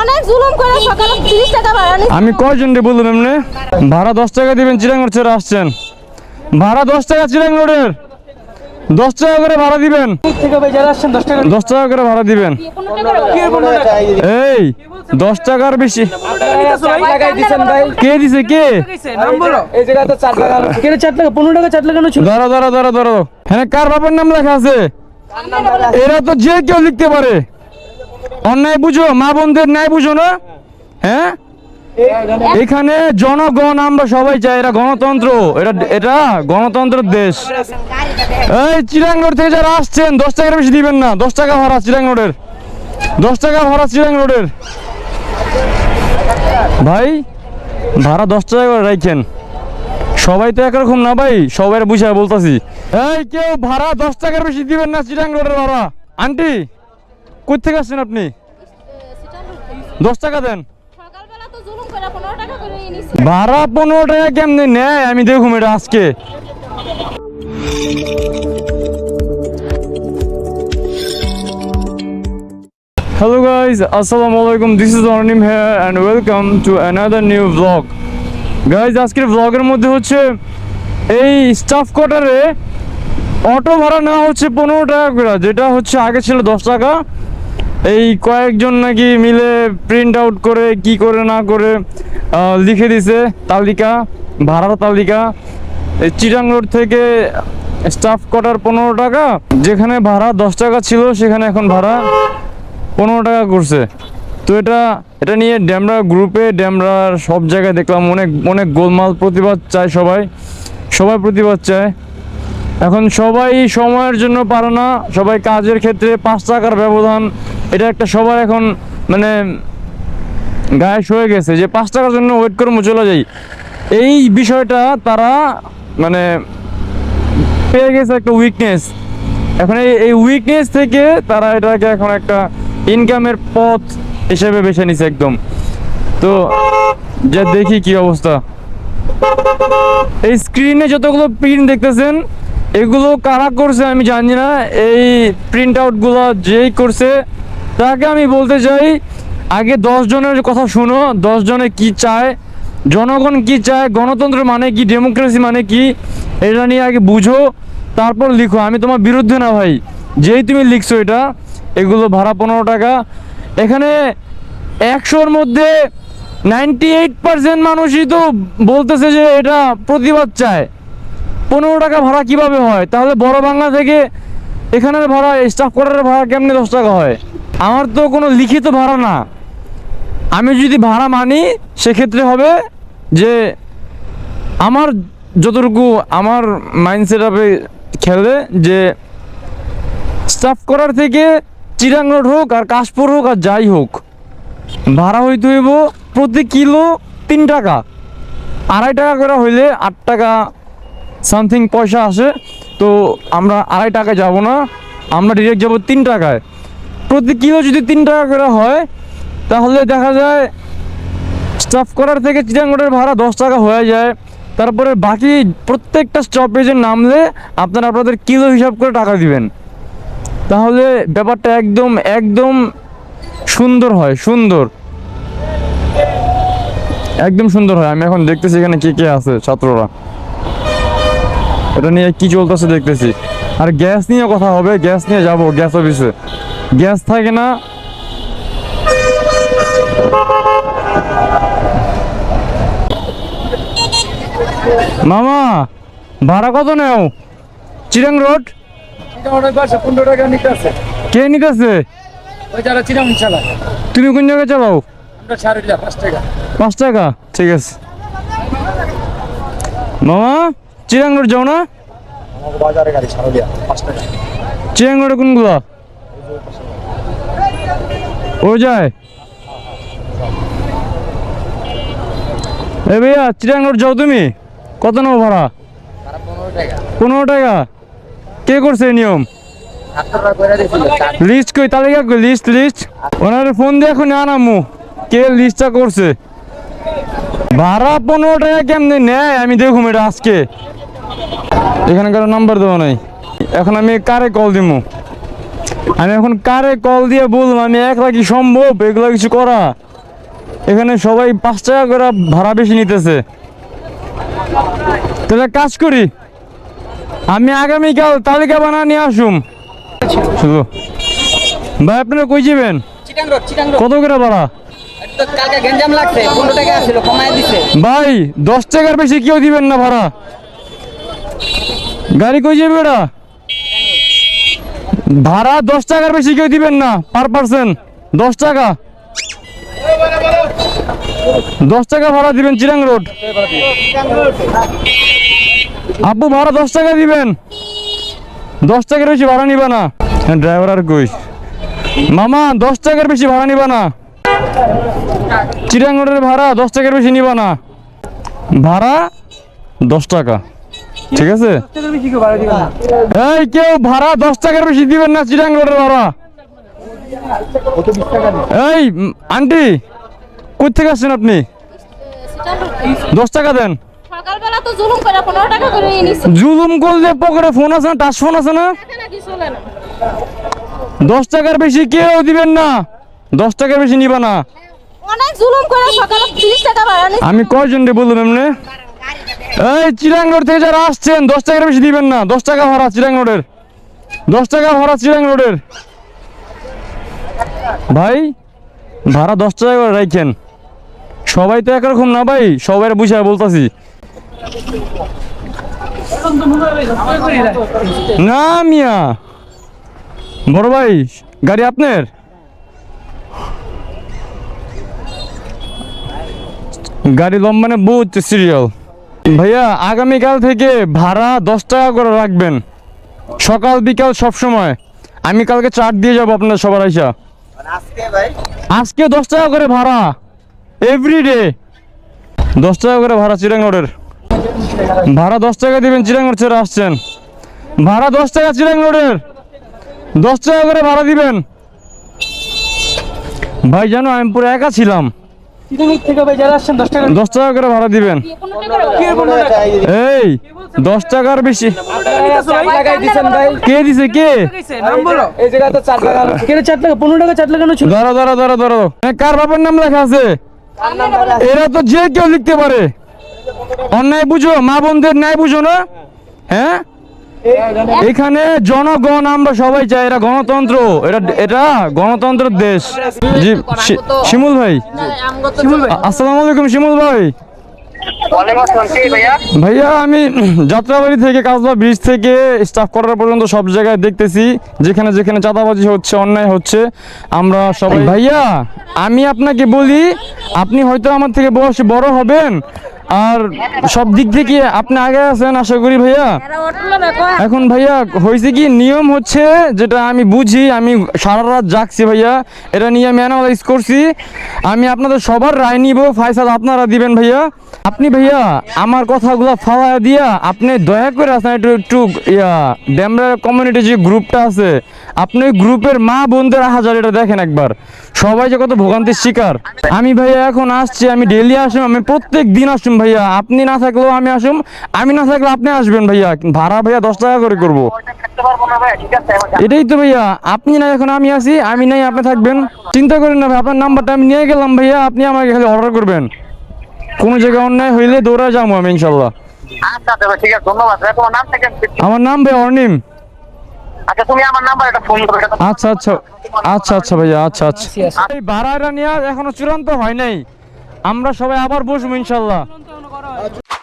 অনেক জুলুম করে সকালে তিরিশ টাকা ভাড়া আমি কয়জন রে বললাম এমনি? ভাড়া দশ টাকা দিবেন চিরাঙ্গড় ছেড়ে আসছেন। ভাড়া দশ টাকা চিরাঙ্গড়ের দশ টাকা করে ভাড়া দিবেন। থেকে ভাই যারা আসছেন দশ টাকা দশ টাকা করে ভাড়া দিবেন। এই দশ টাকার বেশি। কে দিছে কে? নাম বলো এই জায়গায় তো চার টাকা কেটে চার টাকা পনেরো টাকা চার টাকা ছিল ধরো ধরো ধরো ধরো। হ্যাঁ কার বাবার নাম লেখা আছে? এরা তো যে কেউ লিখতে পারে। অন্যায় বুঝো, মা বোনদের ন্যায় বুঝো না? হ্যাঁ? এখানে জনগণ, আমরা সবাই চাই, এটা গণতন্ত্র। এটা এটা গণতন্ত্রের দেশ। এই চিরাঙ্গড় থেকে যারা আসছেন, দশ টাকার বেশি দিবেন না। দশ টাকা ভাড়া চিরাঙ্গড়ের দশ টাকা ভাড়া চিরাঙ্গড়ের ভাই, ভাড়া দশ টাকা করে রাখেন সবাই তো একরকম না ভাই? সবাই বুঝায় বলতাছি। এই কেউ ভাড়া দশ টাকার বেশি দিবেন না চিরাং রোডের ভাড়া। আন্টি কই থেকে আসছেন আপনি? দশ টাকা দেন। ভাড়া পনেরো টাকা কেমনে নেয়? আমি দেখুম এটা আজকে। হ্যালো গাইজ আসসালামু আলাইকুম this is Arnim here and welcome to another new blog guys আজকের ব্লগের মধ্যে হচ্ছে এই স্টাফ কোয়ার্টারে অটো ভাড়া নেওয়া হচ্ছে পনেরো টাকা করে, যেটা হচ্ছে আগে ছিল দশ টাকা। এই কয়েকজন নাকি মিলে প্রিন্ট আউট করে কি করে না করে লিখে দিছে তালিকা, ভাড়ার তালিকা। এই চিটাং রোড থেকে স্টাফ কোয়ার্টার পনেরো টাকা, যেখানে ভাড়া দশ টাকা ছিল সেখানে এখন ভাড়া পনেরো টাকা করছে। তো এটা এটা নিয়ে ড্যামরা গ্রুপে ড্যামরার সব জায়গায় দেখলাম অনেক অনেক গোলমাল প্রতিবাদ চায় সবাই। সবাই প্রতিবাদ চায়। এখন সবাই সময়ের জন্য পারে না, সবাই কাজের ক্ষেত্রে পাঁচ টাকার ব্যবধান এটা একটা সবার এখন মানে গায়ে হয়ে গেছে যে পাঁচ টাকার জন্য ওয়েট করে চলে যাই। এই বিষয়টা তারা মানে পেয়ে গেছে একটা উইকনেস এখন এই উইকনেস থেকে তারা এটাকে এখন একটা ইনকামের পথ হিসেবে বেছে নিছে একদম। তো, যা দেখি কি অবস্থা। এই স্ক্রিনে যতগুলো প্রিন্ট দেখতেছেন, এগুলো কারা করছে আমি জানি না। এই প্রিন্ট আউটগুলো যেই করছে তাকে আমি বলতে চাই, আগে জনের কথা শুনো জনে কি চায়, জনগণ কি চায়, গণতন্ত্র মানে কি ডেমোক্রেসি মানে কি, এটা নিয়ে আগে বুঝো, তারপর লিখো। আমি তোমার বিরুদ্ধে না ভাই, যেই তুমি লিখছো এটা, এগুলো ভাড়া পনেরো টাকা। এখানে একশোর মধ্যে নাইনটি এইট পার্সেন্ট মানুষই তো বলতেছে যে এটা প্রতিবাদ চায়। পনেরো টাকা ভাড়া কীভাবে হয়? তাহলে বড় বাংলা থেকে এখানের ভাড়া স্টাফ কোয়ার্টারের ভাড়া কেমনে দশ টাকা হয়? আমার তো কোনো লিখিত ভাড়া না। আমি যদি ভাড়া মানি, সেক্ষেত্রে হবে যে আমার যতটুকু আমার মাইন্ডসেট আপে খেলে যে স্টাফ করার থেকে চিরাং রোড হোক আর কাশপুর হোক আর যাই হোক, ভাড়া হইতে হইব প্রতি কিলো তিন টাকা। আড়াই টাকা করে হইলে আট টাকা সামথিং পয়সা আসে, তো আমরা আড়াই টাকায় যাব না, আমরা ডিরেক্ট যাব তিন টাকায়। প্রতি কিলো যদি তিন টাকা করে হয়, তাহলে দেখা যায় স্টাফ করার থেকে চিটাঙ্গড়ের ভাড়া দশ টাকা হয়ে যায়। তারপরে বাকি প্রত্যেকটা স্টপেজে নামলে আপনারা আপনাদের কিলো হিসাব করে টাকা দিবেন। তাহলে ব্যাপারটা একদম একদম সুন্দর হয়, সুন্দর। একদম সুন্দর হয়। আমি এখন দেখতেছি এখানে কে কে আছে ছাত্ররা। এটা নিয়ে কি চলতেছে দেখতেছি। আর গ্যাস নিয়ে কথা হবে গ্যাস নিয়ে যাব গ্যাস অফিসে। গ্যাস থাকে না। মামা ভাড়া কত নেও? চিরাং রোড? কে নিতেছে তুমি কোন জায়গায় চালাও? পাঁচ টাকা ঠিক আছে। মামা চিরাং রোড যাও না? বাজারে গাড়ি ছাড়ো পাঁচ টাকা চিরাং কোনগুলো? ও যায় এ ভাইয়া চিরাং যাও তুমি। কত নেব ভাড়া? পনেরো টাকা। কে করছে নিয়ম? লিস্ট কই? তালিকা কই? List list. ওনার ফোন দিয়ে এখন আনামু। কে লিস্টটা করছে? ভাড়া পনেরো টাকা কেমনে নেয়? আমি দেখুম এটা আজকে। এখানে কারও নাম্বার দেওয়া নাই। এখন আমি কারে কল দিমু? আমি এখন কারে কল দিয়ে বললাম আমি একলা কি সম্ভব? এগুলো কিছু করা? এখানে সবাই পাঁচ টাকা করে ভাড়া বেশি নিতেছে। তাহলে কাজ করি আমি আগামীকাল তালিকা বানা নিয়ে আসুম। শুধু। ভাই আপনারা কই যাবেন? কত করে ভাড়া? ভাই দশ টাকার বেশি কেউ দিবেন না ভাড়া। গাড়ি কই যাবে ওটা ভাড়া দশ টাকার বেশি কেউ দিবেন না পার পার্সন দশ টাকা। দশ টাকা ভাড়া দিবেন চিরাং রোড। আব্বু ভাড়া দশ টাকা দিবেন। দশ টাকার বেশি ভাড়া নিবা না। ড্রাইভার আর কই? মামা, দশ টাকার বেশি ভাড়া নিবা না। চিরাং রোডের ভাড়া দশ টাকার বেশি নিবা না। ভাড়া দশ টাকা। ঠিক আছে? এই কেউ ভাড়া দশ টাকার বেশি দিবেন না চিরাং রোডের ভাড়া। এই আন্টি কোথা থেকে আসছেন আপনি? দশ টাকা দেন। জুলুম করলে পকেটে ফোন আছে না টাচ ফোন আছে না? দশ টাকার বেশি কেউ দিবেন না। দশ টাকার বেশি নিবা না। আমি কয়জন বললাম এমনি? এই চিরাং রোড থেকে যারা আসছেন, দশ টাকার বেশি দিবেন না। দশ টাকা ভাড়া চিরাং রোডের। দশ টাকা ভাড়া চিরাং রোডের। ভাই, ভাড়া দশ টাকা করে রাখেন সবাই তো একরকম না ভাই, সবাই বুঝায় বলতাছি। না মিয়া। বড় ভাই, গাড়ি আপনার? গাড়ি লম্বানে বহুত সিরিয়াল ভাইয়া, আগামীকাল থেকে ভাড়া দশ টাকা করে রাখবেন। সকাল, বিকাল সব সময়। আমি কালকে চার্ট দিয়ে যাব আপনার সবার আইসা। আজকে দশ টাকা করে ভাড়া। এভরিডে দশ টাকা করে ভাড়া চিরাং রোডের ভাড়া দশ টাকা দিবেন চিরাং রোড ছেড়ে আসছেন। ভাড়া দশ টাকা চিরাং রোডের দশ টাকা করে ভাড়া দিবেন। ভাই, জানো, আমি পুরো একা ছিলাম। দশ টাকা দশ টাকা করে ভাড়া দিবেন। এই দশ টাকার বেশি। লাগাই দিছেন ভাই। কে দিছে কে? ধরো ধরো ধরো ধরো। কার বাবার নাম লেখা আছে? এরা তো যে কেউ লিখতে পারে। অন্যায় বুঝো মা বোনদের ন্যায় বুঝো না? হ্যাঁ? এখানে জনগণ আমরা সবাই চাই এটা গণতন্ত্র এটা এটা গণতন্ত্রের দেশ। জি শি- শিমুল ভাই। আসসালামু আলাইকুম শিমুল ভাই। ভাইয়া? আমি যাত্রাবাড়ি থেকে কাজলা ব্রিজ থেকে স্টাফ করার পর্যন্ত সব জায়গায় দেখতেছি। যেখানে যেখানে চাঁদাবাজি হচ্ছে অন্যায় হচ্ছে আমরা সবাই ভাইয়া আমি আপনাকে বলি আপনি হয়তো আমার থেকে বয়সে বড় হবেন আর সব দিক থেকে আপনি আগে আছেন, আশা করি ভাইয়া। এখন ভাইয়া, হয়েছে কি, নিয়ম হচ্ছে যেটা আমি বুঝি, আমি সারা রাত জাগছি ভাইয়া, এটা নিয়ে আমি অ্যানালাইজ করছি। আমি আপনাদের সবার রায় নিব, ফাইসাল আপনারা দিবেন ভাইয়া। আপনি ভাইয়া, আমার কথাগুলো ফাওয়া দিয়া আপনি দয়া করে আসেন একটু একটু, ইয়া ড্যামরা কমিউনিটি যে গ্রুপটা আছে, আপনি গ্রুপের মা বোনদের হাজার এটা দেখেন একবার। সবাই যে কত ভোগান্তির শিকার। আমি ভাইয়া এখন আসছি, আমি ডেলি আসুম আমি প্রত্যেক দিন আসুম ভাইয়া আপনি না থাকলেও আমি আসুম। আমি না থাকলে আপনি আসবেন ভাইয়া। ভাড়া ভাইয়া দশ টাকা করে করব। এটাই তো ভাইয়া আপনি না এখন আমি আছি আমি নাই আপনি থাকবেন। চিন্তা করেন না ভাই আপনার নাম্বারটা আমি নিয়ে গেলাম ভাইয়া আপনি আমাকে খালি অর্ডার করবেন। কোনো জায়গায় অন্যায় হইলে দৌড়া যাব আমি ইনশাল্লাহ। আচ্ছা দেবে ঠিক আছে ধন্যবাদ ভাই। নাম থেকে আমার নাম ভাই অর্নিম আচ্ছা তুমি আমার নাম্বার একটা ফোন করবে আচ্ছা আচ্ছা আচ্ছা আচ্ছা ভাইয়া আচ্ছা আচ্ছা। এই ভাড়াটা নেওয়া এখনও চূড়ান্ত হয় নাই। আমরা সবাই আবার বসবো ইনশাল্লাহ। rádio.